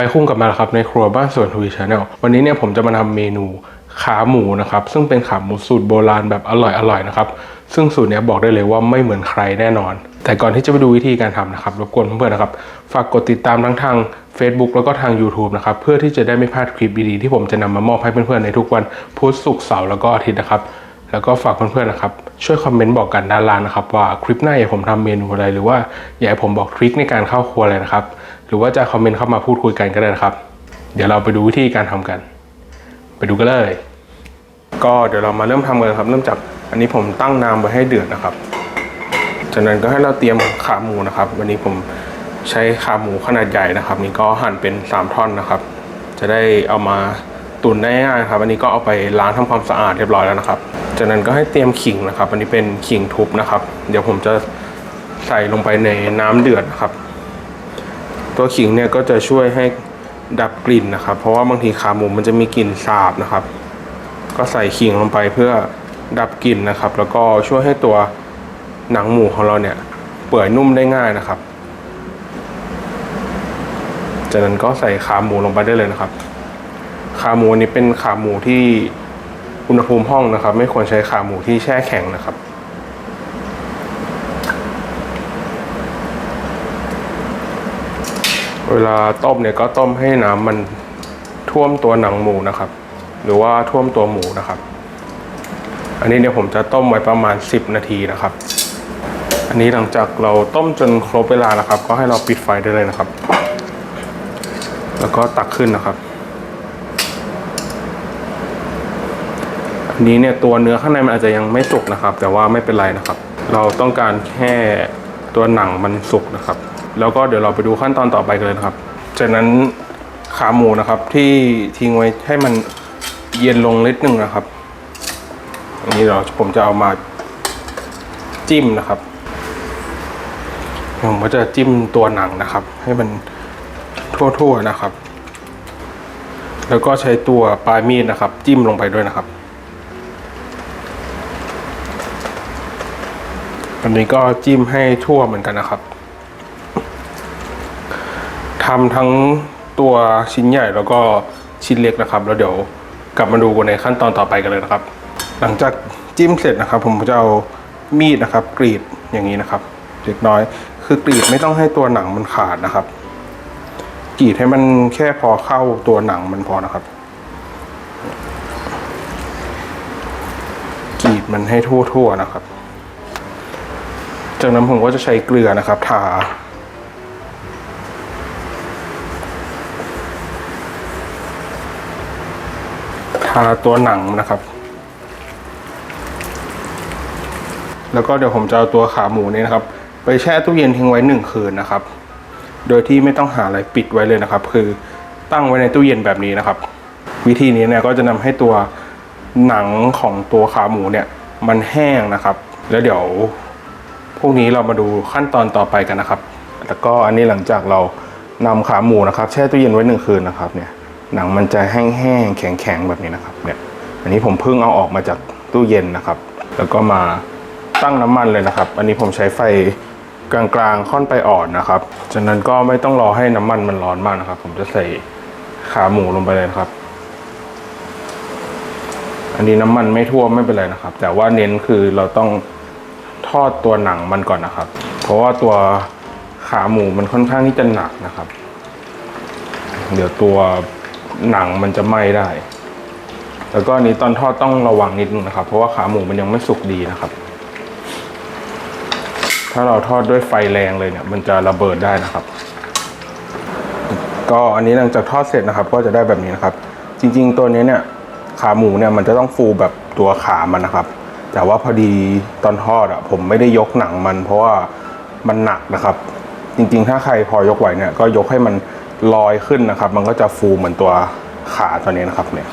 ไปคุ้งกลับมาแล้วครับในครัวบ้านสวนทวีชาแนลวันนี้เนี่ยผมจะมาทำเมนูขาหมูนะครับ ซึ่งเป็นขาหมูสูตรโบราณแบบอร่อยๆนะครับ ซึ่งสูตรเนี้ยบอกได้เลยว่าไม่เหมือนใครแน่นอน แต่ก่อนที่จะไปดูวิธีการทำนะครับรบกวนเพื่อนๆนะครับ ฝากกดติดตามทั้งทาง Facebook แล้วก็ทาง YouTube นะครับ เพื่อที่จะได้ไม่พลาดคลิปดีๆที่ผมจะนำมามอบให้เพื่อนๆในทุกวันพุธศุกร์เสาร์แล้วก็อาทิตย์นะครับแล้วก็ฝากเพื่อนๆนะครับ ช่วยคอมเมนต์บอกกันด้านล่างนะครับ ว่าคลิปหน้าอยากผมทำเมนูอะไรหรือว่าอยากให้ผมบอกทริคในการเข้าครัวอะไรนะครับ หรือว่าจะคอมเมนต์เข้ามาพูดคุยกันก็ได้นะครับ เดี๋ยวเราไปดูวิธีการทำกัน ไปดูกันเลย ก็เดี๋ยวเรามาเริ่มทำกันครับ เริ่มจากอันนี้ผมตั้งน้ำไว้ให้เดือดนะครับ จากนั้นก็ให้เราเตรียมขาหมูนะครับ วันนี้ผมใช้ขาหมูขนาดใหญ่นะครับ นี่ก็หั่นเป็น 3 ท่อนนะครับ จะได้เอามาตุ๋นได้ง่ายครับอันนี้ก็เอาไปล้างทำความสะอาดเรียบร้อยแล้วนะครับ จากนั้นก็ให้เตรียมขิงนะครับ อันนี้เป็นขิงทุบนะครับ เดี๋ยวผมจะใส่ลงไปในน้ำเดือดนะครับ ตัวขิงเนี่ยก็จะช่วยให้ดับกลิ่นนะครับ เพราะว่าบางทีขาหมูมันจะมีกลิ่นสาบนะครับ ก็ใส่ขิงลงไปเพื่อดับกลิ่นนะครับ แล้วก็ช่วยให้ตัวหนังหมูของเราเนี่ยเปื่อยนุ่มได้ง่ายนะครับ จากนั้นก็ใส่ขาหมูลงไปได้เลยนะครับ ขาหมูนี้เป็นขาหมูที่อุณหภูมิห้องนะครับ ไม่ควรใช้ขาหมูที่แช่แข็งนะครับ เวลาต้มเนี่ยก็ต้มให้น้ำมันท่วมตัวหนังหมูนะครับ หรือว่าท่วมตัวหมูนะครับ อันนี้เนี่ยผมจะต้มไว้ประมาณ 10 นาทีนะครับ อันนี้หลังจากเราต้มจนครบเวลานะครับ ก็ให้เราปิดไฟได้เลยนะครับ แล้วก็ตักขึ้นนะครับอันนี้เนี่ยตัวเนื้อข้างในมันอาจจะยังไม่สุกนะครับ แต่ว่าไม่เป็นไรนะครับ เราต้องการแค่ตัวหนังมันสุกนะครับ แล้วก็เดี๋ยวเราไปดูขั้นตอนต่อไปกันเลยนะครับ จากนั้นขาหมูนะครับที่ทิ้งไว้ให้มันเย็นลงนิดนึงนะครับอันนี้เราผมจะเอามาจิ้มนะครับผมก็จะจิ้มตัวหนังนะครับ ให้มันทั่วๆนะครับ แล้วก็ใช้ตัวปลายมีดนะครับ จิ้มลงไปด้วยนะครับอันนี้ก็จิ้มให้ทั่วเหมือนกันนะครับ ทำทั้งตัวชิ้นใหญ่แล้วก็ชิ้นเล็กนะครับ แล้วเดี๋ยวกลับมาดูกันในขั้นตอนต่อไปกันเลยนะครับ หลังจากจิ้มเสร็จนะครับ ผมจะเอามีดนะครับ กรีดอย่างนี้นะครับเล็กน้อย คือกรีดไม่ต้องให้ตัวหนังมันขาดนะครับ กรีดให้มันแค่พอเข้าตัวหนังมันพอนะครับ กรีดมันให้ทั่วๆนะครับ จากนั้นผมก็จะใช้เกลือนะครับ ทา ตัวหนังนะครับ แล้วก็เดี๋ยวผมจะเอาตัวขาหมูนี้นะครับ ไปแช่ตู้เย็นทิ้งไว้หนึ่งคืนนะครับ โดยที่ไม่ต้องหาอะไรปิดไว้เลยนะครับ คือตั้งไว้ในตู้เย็นแบบนี้นะครับ วิธีนี้เนี่ยก็จะนำให้ตัวหนังของตัวขาหมูเนี่ยมันแห้งนะครับ แล้วเดี๋ยวพรุ่งนี้เรามาดูขั้นตอนต่อไปกันนะครับ แล้วก็อันนี้หลังจากเรานำขาหมูนะครับ แช่ตู้เย็นไว้หนึ่งคืนนะครับเนี่ย หนังมันจะแห้งๆแข็งๆแบบนี้นะครับเนี่ยอันนี้ผมเพิ่งเอาออกมาจากตู้เย็นนะครับ แล้วก็มาตั้งน้ำมันเลยนะครับ อันนี้ผมใช้ไฟกลางๆค่อนไปอ่อนนะครับจากนั้นก็ไม่ต้องรอให้น้ำมันมันร้อนมากนะครับ ผมจะใส่ขาหมูลงไปเลยครับ อันนี้น้ำมันไม่ท่วมไม่เป็นไรนะครับ แต่ว่าเน้นคือเราต้องทอดตัวหนังมันก่อนนะครับ เพราะว่าตัวขาหมูมันค่อนข้างที่จะหนักนะครับ เดี๋ยวตัว หนังมันจะไหม้ได้ แล้วก็อันนี้ตอนทอดต้องระวังนิดนึงนะครับ เพราะว่าขาหมูมันยังไม่สุกดีนะครับ ถ้าเราทอดด้วยไฟแรงเลยเนี่ย มันจะระเบิดได้นะครับ ก็อันนี้หลังจากทอดเสร็จนะครับ ก็จะได้แบบนี้นะครับ จริง ๆ ตัวนี้เนี่ย ขาหมูเนี่ยมันจะต้องฟูแบบตัวขามันนะครับ แต่ว่าพอดีตอนทอดอะ ผมไม่ได้ยกหนังมัน เพราะว่ามันหนักนะครับ จริง ๆ ถ้าใครพอยกไหวเนี่ยก็ยกให้มัน ลอยขึ้นนะครับ มันก็จะฟูเหมือนตัวขาตัวนี้นะครับเนี่ย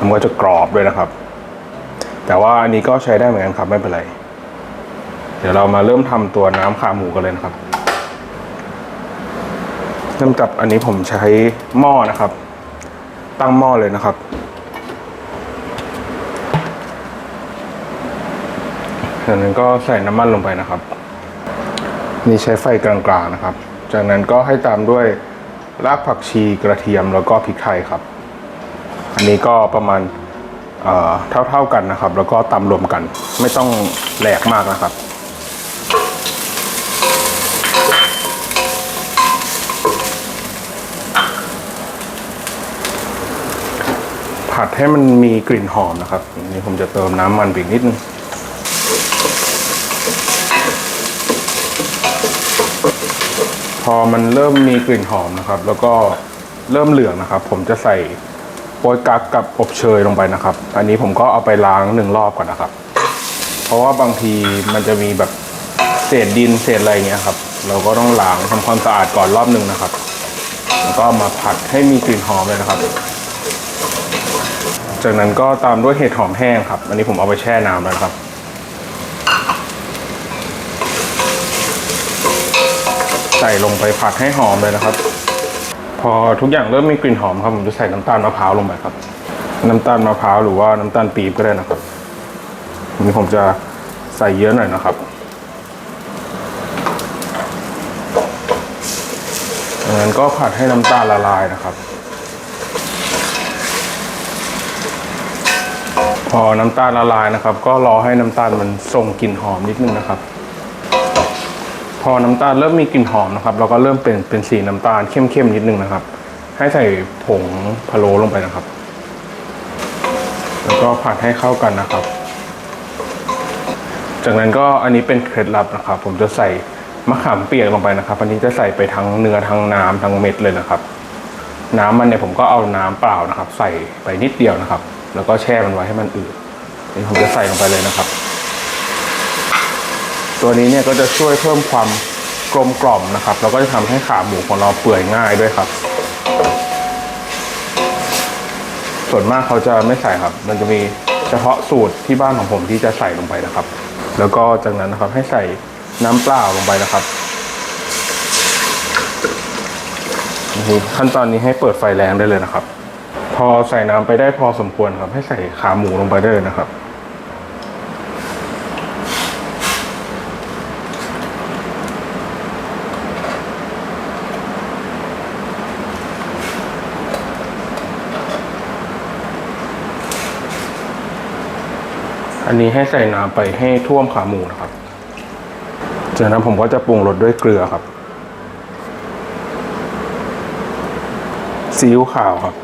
มันก็จะกรอบด้วยนะครับ แต่ว่าอันนี้ก็ใช้ได้เหมือนกันครับไม่เป็นไร เดี๋ยวเรามาเริ่มทำตัวน้ำขาหมูกันเลยนะครับเริ่มจากอันนี้ผมใช้หม้อนะครับ ตั้งหม้อเลยนะครับ จากนั้นก็ใส่น้ำมันลงไปนะครับ นี่ใช้ไฟกลางๆนะครับ จากนั้นก็ให้ตามด้วยรากผักชีกระเทียมแล้วก็พริกไทยครับ อันนี้ก็ประมาณเท่าๆกันนะครับ แล้วก็ตำรวมกัน ไม่ต้องแหลกมากนะครับผัดให้มันมีกลิ่นหอมนะครับนนี้ผมจะเติมน้ำมันอีกนิดนึง พอมันเริ่มมีกลิ่นหอมนะครับ แล้วก็เริ่มเหลืองนะครับ ผมจะใส่โป๊ยกั๊กกับอบเชยลงไปนะครับ อันนี้ผมก็เอาไปล้างหนึ่งรอบก่อนนะครับ เพราะว่าบางทีมันจะมีแบบเศษดินเศษอะไรเงี้ยครับ เราก็ต้องล้างทำความสะอาดก่อนรอบหนึ่งนะครับ แล้วก็มาผัดให้มีกลิ่นหอมเลยนะครับ จากนั้นก็ตามด้วยเห็ดหอมแห้งครับ อันนี้ผมเอาไปแช่น้ำแล้วนะครับ ส่ลงไปผัดให้หอมเลยนะครับ พอทุกอย่างเริ่มมีกลิ่นหอมครับผมจะใส่น้ำตาลมะพร้าวลงไปครับ น้ำตาลมะพร้าวหรือว่าน้ำตาลปี๊บก็ได้นะครับอันนี้ผมจะใส่เยอะหน่อยนะครับจากนั้นก็ผัดให้น้ำตาลละลายนะครับ พอน้ำตาลละลายนะครับ ก็รอให้น้ำตาลมันส่งกลิ่นหอมนิดนึงนะครับ พอน้ำตาลเริ่มมีกลิ่นหอมนะครับเราก็เริ่มเป็นเป็นสีน้ำตาลเข้มๆนิดนึงนะครับ ให้ใส่ผงพะโล้ลงไปนะครับ แล้วก็ผัดให้เข้ากันนะครับ จากนั้นก็อันนี้เป็นเคล็ดลับนะครับ ผมจะใส่มะขามเปียกลงไปนะครับ อันนี้จะใส่ไปทั้งเนื้อทั้งน้ำทั้งเม็ดเลยนะครับ น้ำมันเนี่ยผมก็เอาน้ำเปล่านะครับ ใส่ไปนิดเดียวนะครับ แล้วก็แช่มันไว้ให้มันอืดนี่ผมจะใส่ลงไปเลยนะครับ ตัวนี้เนี่ยก็จะช่วยเพิ่มความกลมกล่อมนะครับแล้วก็จะทำให้ขาหมูของเราเปื่อยง่ายด้วยครับ ส่วนมากเขาจะไม่ใส่ครับ มันจะมีเฉพาะสูตรที่บ้านของผมที่จะใส่ลงไปนะครับ แล้วก็จากนั้นนะครับให้ใส่น้ำเปล่าลงไปนะครับนี่ขั้นตอนนี้ให้เปิดไฟแรงได้เลยนะครับ พอใส่น้ำไปได้พอสมควรครับ ให้ใส่ขาหมูลงไปได้เลยนะครับ อันนี้ให้ใส่น้ำไปให้ท่วมขาหมูนะครับ จากนั้นผมก็จะปรุงรสด้วยเกลือครับซีอิ๊วขาวครับ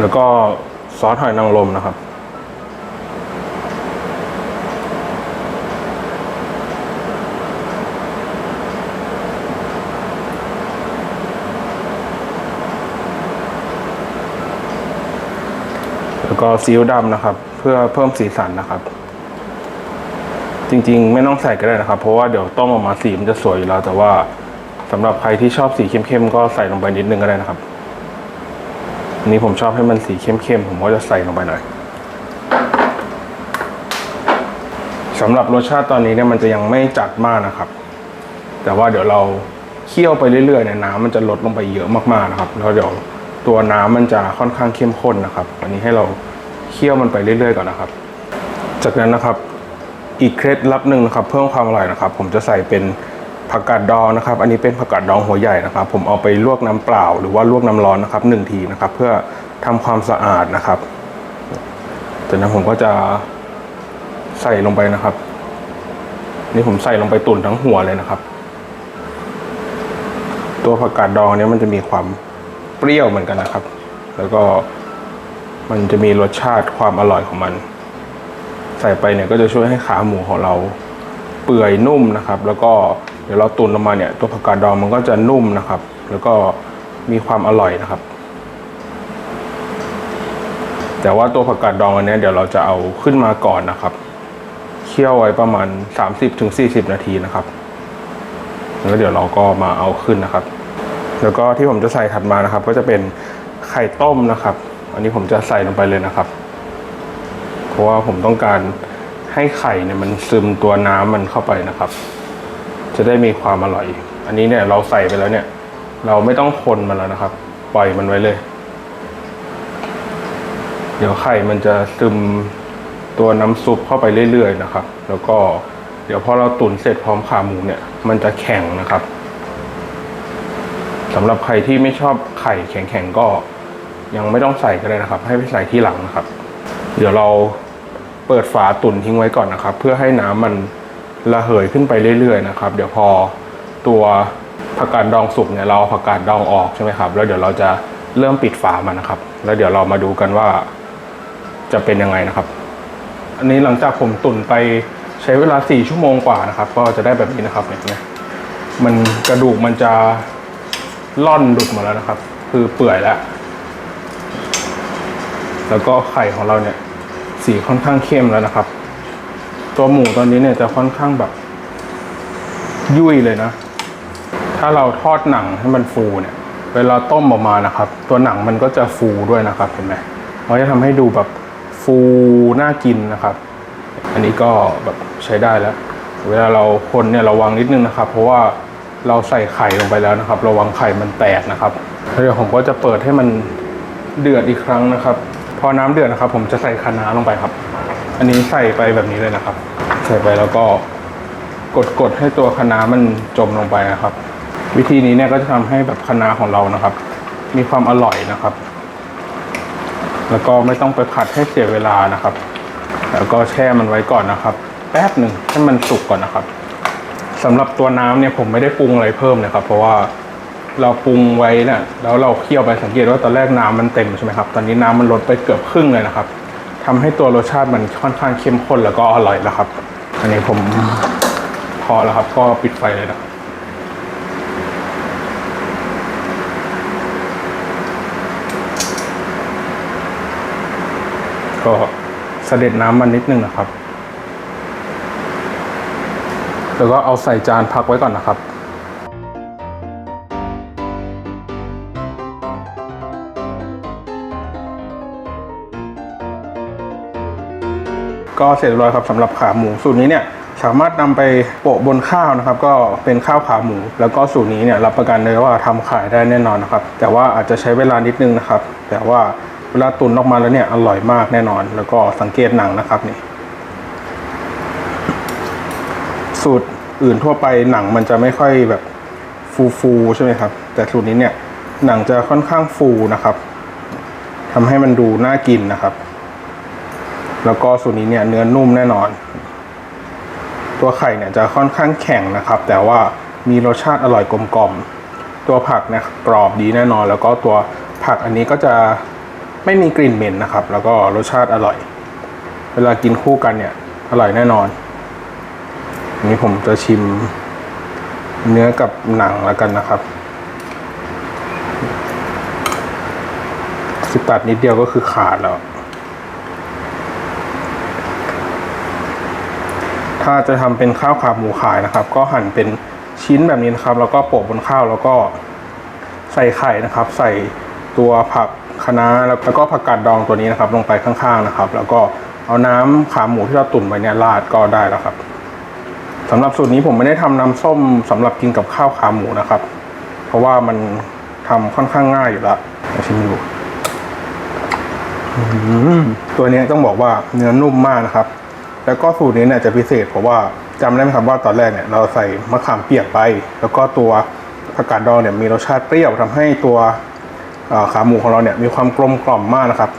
แล้วก็ซอสหอยนางรมนะครับ ก็ซีอิ๊วดำนะครับ เพื่อเพิ่มสีสันนะครับ จริงๆ ไม่ต้องใส่ก็ได้นะครับ เพราะว่าเดี๋ยวต้มออกมาสีมันจะสวยอยู่แล้วแต่ว่าสำหรับใครที่ชอบสีเข้มๆก็ใส่ลงไปนิดนึงก็ได้นะครับนี้ผมชอบให้มันสีเข้มๆผมก็จะใส่ลงไปหน่อยสำหรับรสชาติตอนนี้เนี่ยมันจะยังไม่จัดมากนะครับ แต่ว่าเดี๋ยวเราเคี่ยวไปเรื่อยๆเนี่ยน้ำมันจะลดลงไปเยอะมากๆนะครับ แล้วเดี๋ยวตัวน้ำมันจะค่อนข้างเข้มข้นนะครับ อันนี้ให้เรา คี่ยวมันไปเรื่อยๆก่อนนะครับ จากนั้นนะครับอีกเคล็ดลับหนึ่งนะครับ เพิ่มความอร่อยนะครับ ผมจะใส่เป็นผักกาดดองนะครับ อันนี้เป็นผักกาดดองหัวใหญ่นะครับ ผมเอาไปลวกน้ำเปล่า หรือว่าลวกน้ำร้อนนะครับหนึ่งทีนะครับ เพื่อทำความสะอาดนะครับจากนั้นผมก็จะใส่ลงไปนะครับ นี่ผมใส่ลงไปตุ่นทั้งหัวเลยนะครับ ตัวผักกาดดองเนี่ยมันจะมีความเปรี้ยวเหมือนกันนะครับ แล้วก็ มันจะมีรสชาติความอร่อยของมัน ใส่ไปเนี่ยก็จะช่วยให้ขาหมูของเราเปื่อยนุ่มนะครับ แล้วก็เดี๋ยวเราตุนลงมาเนี่ยตัวผักกาดดองมันก็จะนุ่มนะครับ แล้วก็มีความอร่อยนะครับ แต่ว่าตัวผักกาดดองอันนี้เดี๋ยวเราจะเอาขึ้นมาก่อนนะครับเคี่ยวไว้ประมาณ 30-40 นาทีนะครับ แล้วเดี๋ยวเราก็มาเอาขึ้นนะครับ แล้วก็ที่ผมจะใส่ถัดมานะครับ ก็จะเป็นไข่ต้มนะครับ อันนี้ผมจะใส่ลงไปเลยนะครับ เพราะว่าผมต้องการให้ไข่เนี่ยมันซึมตัวน้ำมันเข้าไปนะครับ จะได้มีความอร่อย อันนี้เนี่ยเราใส่ไปแล้วเนี่ย เราไม่ต้องคนมันแล้วนะครับ ปล่อยมันไว้เลย เดี๋ยวไข่มันจะซึมตัวน้ำซุปเข้าไปเรื่อยๆนะครับ แล้วก็เดี๋ยวพอเราตุ๋นเสร็จพร้อมขาหมูเนี่ย มันจะแข็งนะครับสำหรับใครที่ไม่ชอบไข่แข็งๆก็ ยังไม่ต้องใส่ก็ได้นะครับ ให้ไปใส่ที่หลังนะครับ เดี๋ยวเราเปิดฝาตุ๋นทิ้งไว้ก่อนนะครับ เพื่อให้น้ำมันระเหยขึ้นไปเรื่อยๆนะครับ เดี๋ยวพอตัวผักกาดดองสุกเนี่ยเราผักกาดดองออกใช่ไหมครับแล้วเดี๋ยวเราจะเริ่มปิดฝามันนะครับ แล้วเดี๋ยวเรามาดูกันว่าจะเป็นยังไงนะครับ อันนี้หลังจากผมตุ๋นไปใช้เวลาสี่ชั่วโมงกว่านะครับ ก็จะได้แบบนี้นะครับเนี่ยมันกระดูกมันจะล่อนหลุดหมดแล้วนะครับ คือเปื่อยแล้ว แล้วก็ไข่ของเราเนี่ย สีค่อนข้างเข้มแล้วนะครับ ตัวหมูตอนนี้เนี่ยจะค่อนข้างแบบ ยุ่ยเลยนะ ถ้าเราทอดหนังให้มันฟูเนี่ย เวลาต้มออกมานะครับ ตัวหนังมันก็จะฟูด้วยนะครับเห็นไหมมันจะทำให้ดูแบบฟูน่ากินนะครับ อันนี้ก็แบบใช้ได้แล้ว เวลาเราคนเนี่ยระวังนิดนึงนะครับ เพราะว่าเราใส่ไข่ลงไปแล้วนะครับ ระวังไข่มันแตกนะครับเดี๋ยวผมก็จะเปิดให้มันเดือดอีกครั้งนะครับ พอน้ำเดือดนะครับ ผมจะใส่คะน้าลงไปครับ อันนี้ใส่ไปแบบนี้เลยนะครับ ใส่ไปแล้วก็กดกดให้ตัวคะน้ามันจมลงไปนะครับ วิธีนี้เนี่ยก็จะทำให้แบบคะน้าของเรานะครับ มีความอร่อยนะครับ แล้วก็ไม่ต้องไปผัดให้เสียเวลานะครับ แล้วก็แช่มันไว้ก่อนนะครับ แป๊บหนึ่งให้มันสุกก่อนนะครับสำหรับตัวน้ำเนี่ยผมไม่ได้ปรุงอะไรเพิ่มนะครับ เพราะว่า เราปรุงไว้เนี่ยแล้วเราเคี่ยวไปสังเกตว่าตอนแรกน้ำมันเต็มใช่ไหมครับ ตอนนี้น้ำมันลดไปเกือบครึ่งเลยนะครับทำให้ตัวรสชาติมันค่อนข้างเข้มข้นแล้วก็อร่อยแล้วครับ อันนี้ผมพอแล้วครับ ก็ปิดไฟเลยนะก็เสด็จน้ำมันนิดนึงนะครับ แล้วก็เอาใส่จานพักไว้ก่อนนะครับ ก็เสร็จเรียบร้อยครับสำหรับขาหมูสูตรนี้เนี่ยสามารถนำไปโปะบนข้าวนะครับ ก็เป็นข้าวขาหมู แล้วก็สูตรนี้เนี่ยรับประกันเลยว่าทำขายได้แน่นอนนะครับ แต่ว่าอาจจะใช้เวลานิดนึงนะครับ แต่ว่าเวลาตุนออกมาแล้วเนี่ยอร่อยมากแน่นอน แล้วก็สังเกตหนังนะครับนี่ สูตรอื่นทั่วไปหนังมันจะไม่ค่อยแบบฟูฟูๆใช่ไหมครับ แต่สูตรนี้เนี่ยหนังจะค่อนข้างฟูนะครับทำให้มันดูน่ากินนะครับ แล้วก็สูตรนี้เนี่ยเนื้อนุ่มแน่นอน ตัวไข่เนี่ยจะค่อนข้างแข็งนะครับ แต่ว่ามีรสชาติอร่อยกลมกล่อม ตัวผักเนี่ยกรอบดีแน่นอน แล้วก็ตัวผักอันนี้ก็จะไม่มีกลิ่นเหม็นนะครับ แล้วก็รสชาติอร่อย เวลากินคู่กันเนี่ยอร่อยแน่นอนอันนี้ผมจะชิมเนื้อกับหนังแล้วกันนะครับสิตัดนิดเดียวก็คือขาดแล้ว ถ้าจะทำเป็นข้าวขาหมูขายนะครับ ก็หั่นเป็นชิ้นแบบนี้นะครับ แล้วก็โปะบนข้าวแล้วก็ใส่ไข่นะครับ ใส่ตัวผักคะน้าแล้วก็ผักกาดดองตัวนี้นะครับ ลงไปข้างๆนะครับ แล้วก็เอาน้ำขาหมูที่เราตุ๋นไว้เนี่ยราดก็ได้แล้วครับสำหรับสูตรนี้ผมไม่ได้ทำน้ำส้มสำหรับกินกับข้าวขาหมูนะครับ เพราะว่ามันทำค่อนข้างง่ายอยู่แล้วชิมดูตัวนี้ต้องบอกว่าเนื้อนุ่มมากนะครับ แล้วก็สูตรนี้เนี่ยจะพิเศษเพราะว่าจำได้ไหมครับว่าตอนแรกเนี่ยเราใส่มะขามเปียกไป แล้วก็ตัวผักกาดดองเนี่ยมีรสชาติเปรี้ยวทำให้ตัวขาหมูของเราเนี่ยมีความกลมกล่อมมากนะครับ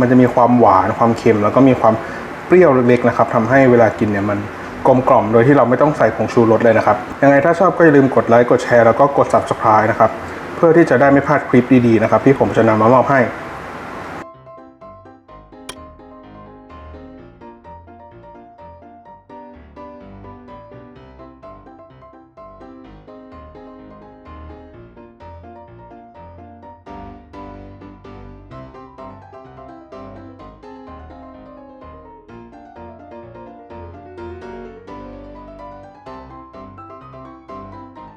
มันจะมีความหวานความเค็ม แล้วก็มีความเปรี้ยวเล็กๆนะครับทำให้เวลากินเนี่ยมันกลมกล่อมโดยที่เราไม่ต้องใส่ผงชูรสเลยนะครับ ยังไงถ้าชอบก็อย่าลืมกดไลค์กดแชร์แล้วก็กด subscribe นะครับ เพื่อที่จะได้ไม่พลาดคลิปดีๆนะครับที่ผมจะนำมามอบให้